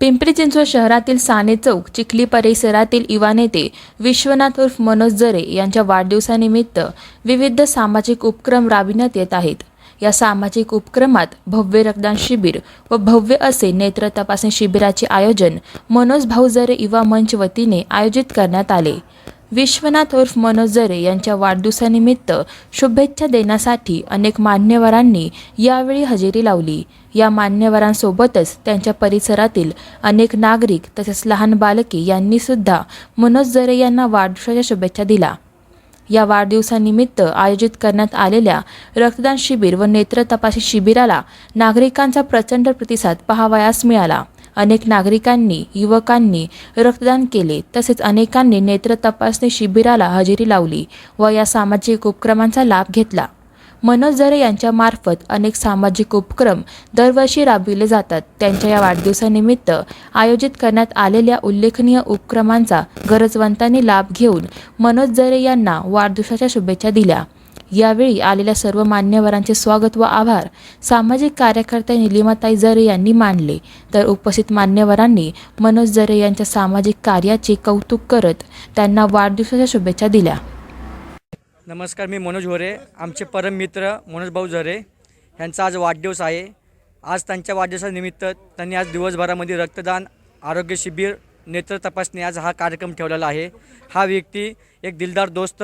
पिंपरी चिंचवड शहरातील साने चौक चिखली परिसरातील युवा नेते विश्वनाथ उर्फ मनोज जरे यांच्या वाढदिवसानिमित्त विविध सामाजिक उपक्रम राबविण्यात येत आहेत. या सामाजिक उपक्रमात भव्य रक्तदान शिबिर व भव्य असे नेत्र तपासणी शिबिराचे आयोजन मनोज भाऊ जरे युवा मंच वतीने आयोजित करण्यात आले. विश्वनाथ उर्फ मनोज जरे यांच्या वाढदिवसानिमित्त शुभेच्छा देण्यासाठी अनेक मान्यवरांनी यावेळी हजेरी लावली. या मान्यवरांसोबतच त्यांच्या परिसरातील अनेक नागरिक तसेच लहान बालके यांनी सुद्धा मनोज जरे यांना वाढदिवसाच्या शुभेच्छा दिल्या. या वाढदिवसानिमित्त आयोजित करण्यात आलेल्या रक्तदान शिबिर व नेत्र तपासणी शिबिराला नागरिकांचा प्रचंड प्रतिसाद पाहावयास मिळाला. अनेक नागरिकांनी युवकांनी रक्तदान केले तसेच अनेकांनी नेत्र तपासणी शिबिराला हजेरी लावली व या सामाजिक उपक्रमांचा लाभ घेतला. मनोज जरे यांच्यामार्फत अनेक सामाजिक उपक्रम दरवर्षी राबविले जातात. त्यांच्या या वाढदिवसानिमित्त आयोजित करण्यात आलेल्या उल्लेखनीय उपक्रमांचा गरजवंतांनी लाभ घेऊन मनोज जरे यांना वाढदिवसाच्या शुभेच्छा दिल्या. यावेळी आलेल्या सर्व मान्यवरांचे स्वागत व आभार. सामाजिक कार्यकर्त्या निलिमाताई जरे यांनी मानले. तर उपस्थित मान्यवरांनी मनोज जरे यांच्या सामाजिक कार्याचे कौतुक करत त्यांना वाढदिवसाच्या शुभेच्छा दिल्या. नमस्कार मी मनोज होरे. आमचे परम मित्र मनोज भाऊ झरे यांचा आज वाढदिवस आहे. आज त्यांच्या वाढदिवसानिमित्त त्यांनी आज दिवसभरामध्ये रक्तदान आरोग्य शिबिर नेत्र तपासणी आज हा कार्यक्रम ठेवलेला आहे. हा व्यक्ती एक दिलदार दोस्त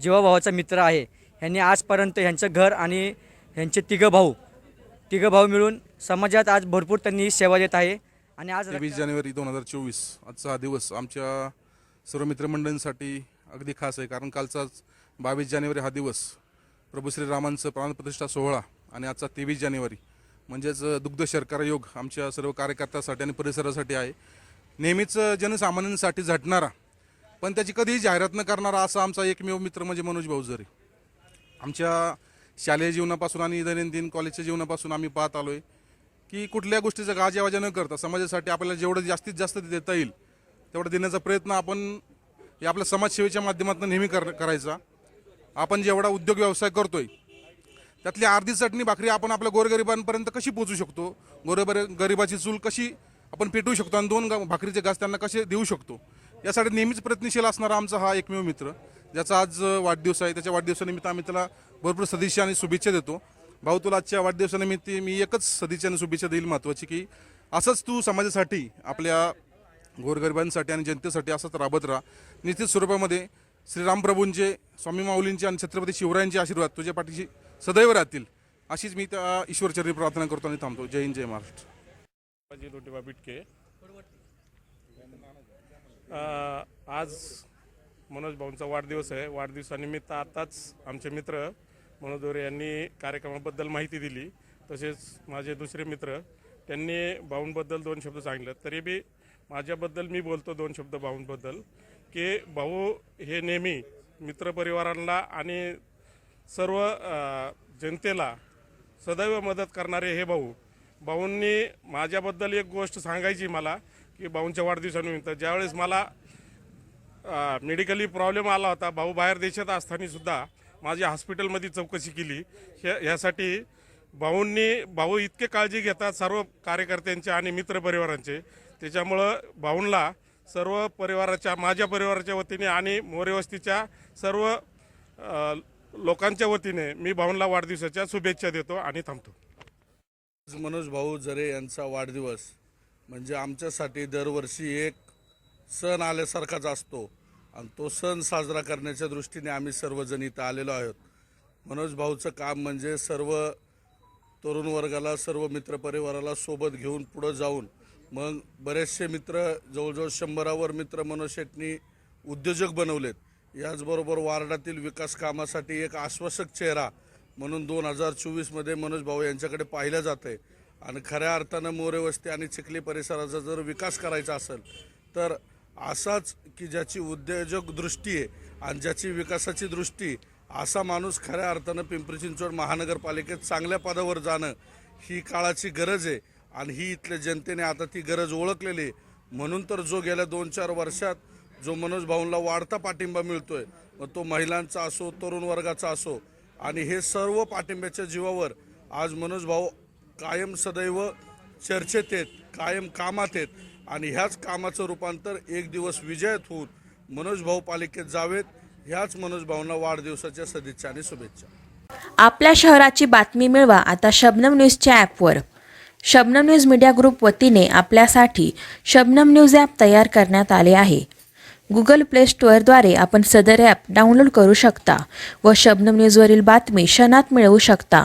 जीवाभावाचा मित्र आहे. ह्यांनी आजपर्यंत ह्यांचं घर आणि ह्यांचे तिघं भाऊ तिघं भाऊ मिळून समाजात आज भरपूर त्यांनी सेवा देत आहे. आणि आज तेवीस जानेवारी दोन हजार चोवीस आजचा हा दिवस आमच्या सर्व मित्रमंडळींसाठी अगदी खास आहे. कारण कालचाच बावीस जानेवारी हा दिवस प्रभू श्रीरामांचं प्राणप्रतिष्ठा सोहळा आणि आजचा तेवीस जानेवारी म्हणजेच दुग्ध शर्करा योग आमच्या सर्व कार्यकर्त्यासाठी आणि परिसरासाठी आहे. नेहमीच जनसामान्यांसाठी झटणारा पण त्याची कधीही जाहिरात न करणारा असा आमचा एकमेव मित्र म्हणजे मनोज भाऊ जरी आमच्या शालेय जीवनापासून आणि दैनंदिन कॉलेजच्या जीवनापासून आम्ही पाहत आलो आहे की कुठल्या गोष्टीचं गाजावाजा न करता समाजासाठी आपल्याला जेवढं जास्तीत जास्त देता येईल तेवढं देण्याचा प्रयत्न आपण हे आपल्या समाजसेवेच्या माध्यमातून नेहमी कर करायचा. आपण जेवढा उद्योग व्यवसाय करतोय त्यातली अर्धी चटणी भाकरी आपण आपल्या गोरगरिबांपर्यंत कशी पोचू शकतो? गोरबर गरिबाची चूल कशी आपण पेटवू शकतो? आणि दोन गा- भाकरीचे घास त्यांना कसे देऊ शकतो? यासाठी नेहमीच प्रयत्नशील असणारा आमचा हा एकमेव मित्र ज्याचा आज वाढदिवस आहे. त्याच्या वाढदिवसानिमित्त आम्ही त्याला भरपूर सदिच्छा आणि शुभेच्छा देतो. भाऊ तुला आजच्या वाढदिवसानिमित्त मी एकच सदिच्छा आणि शुभेच्छा देईल महत्त्वाची की असंच तू समाजासाठी आपल्या गोरगरिबांसाठी आणि जनतेसाठी असंच राबत राहा. निश्चित स्वरूपामध्ये श्रीरामप्रभूंचे स्वामी माऊलींचे आणि छत्रपती शिवरायांचे आशीर्वाद तुझ्या पाठीशी सदैव राहतील. अशीच मी त्या ईश्वरचरणी प्रार्थना करतो आणि थांबतो. जय हिंद जय महाराष्ट्र. आज मनोज भाऊंचा वाढदिवस आहे. वाढदिवसानिमित्त आताच आमचे मित्र मनोज दोरे यांनी कार्यक्रमाबद्दल माहिती दिली. तसेच माझे दुसरे मित्र त्यांनी भाऊंबद्दल दोन शब्द सांगितले. तरी बी माझ्याबद्दल मी बोलतो दोन शब्द भाऊंबद्दल की भाऊ हे नेहमी मित्रपरिवारांना आणि सर्व जनतेला सदैव मदत करणारे हे भाऊ. भाऊंनी माझ्याबद्दल एक गोष्ट सांगायची मला की भाऊंच्या वाढदिवसानिमित्त ज्यावेळेस मला मेडिकली प्रॉब्लेम आला होता भाऊ बाहेर देशात असतानासुद्धा माझी हॉस्पिटलमध्ये चौकशी केली. ह्या ह्यासाठी भाऊंनी भाऊ इतके काळजी घेतात सर्व कार्यकर्त्यांचे आणि मित्रपरिवारांचे. त्याच्यामुळं भाऊंला सर्व परिवाराच्या माझ्या परिवाराच्या वतीने आणि मोरेवस्तीच्या सर्व लोकांच्या वतीने मी भाऊंला वाढदिवसाच्या शुभेच्छा देतो आणि थांबतो. मनोज भाऊ जरे यांचा वाढदिवस. म्हणजे आमच्यासाठी दरवर्षी एक सण आल्यासारखाच असतो. आणि तो सण साजरा करण्याच्या दृष्टीने आम्ही सर्वजण इथं आलेलो आहोत. मनोज भाऊचं काम म्हणजे सर्व तरुण वर्गाला सर्व मित्रपरिवाराला सोबत घेऊन पुढं जाऊन मग बरेचसे मित्र जवळजवळ शंभरावर मित्र मनोज शेटनी उद्योजक बनवलेत. याचबरोबर वार्डातील विकास कामासाठी एक आश्वासक चेहरा म्हणून दोन हजार चोवीसमध्ये मनोज भाऊ यांच्याकडे पाहिलं जातं आहे आणि खऱ्या अर्थानं मोरे वस्ती आणि चिखली परिसराचा जर विकास करायचा असेल तर असाच की ज्याची उद्योजक दृष्टी आहे आणि ज्याची विकासाची दृष्टी असा माणूस खऱ्या अर्थानं पिंपरी चिंचवड महानगरपालिकेत चांगल्या पदावर जाणं ही काळाची गरज आहे आणि ही इथल्या जनतेने आता ती गरज ओळखलेली आहे. म्हणून तर जो गेल्या दोन चार वर्षात जो मनोज भाऊंला वाढता पाठिंबा मिळतोय मग तो महिलांचा असो तरुण वर्गाचा असो आणि हे सर्व पाठिंब्याच्या जीवावर आज मनोज भाऊ कायम सदैव चर्चेत आहेत कायम कामात आहेत आणि ह्याच कामाचं रूपांतर एक दिवस विजयात होऊन मनोज भाऊ पालिकेत जावेत. ह्याच मनोज भाऊंना वाढदिवसाच्या सदिच्छा आणि शुभेच्छा. आपल्या शहराची बातमी मिळवा आता शबनम न्यूजच्या ॲपवर. शबनम न्यूज मीडिया ग्रुप वतीने आपल्यासाठी शबनम न्यूज ॲप तयार करण्यात आले आहे. गुगल प्ले स्टोअरद्वारे आपण सदर ॲप डाउनलोड करू शकता व शबनम न्यूजवरील बातमी क्षणात मिळवू शकता.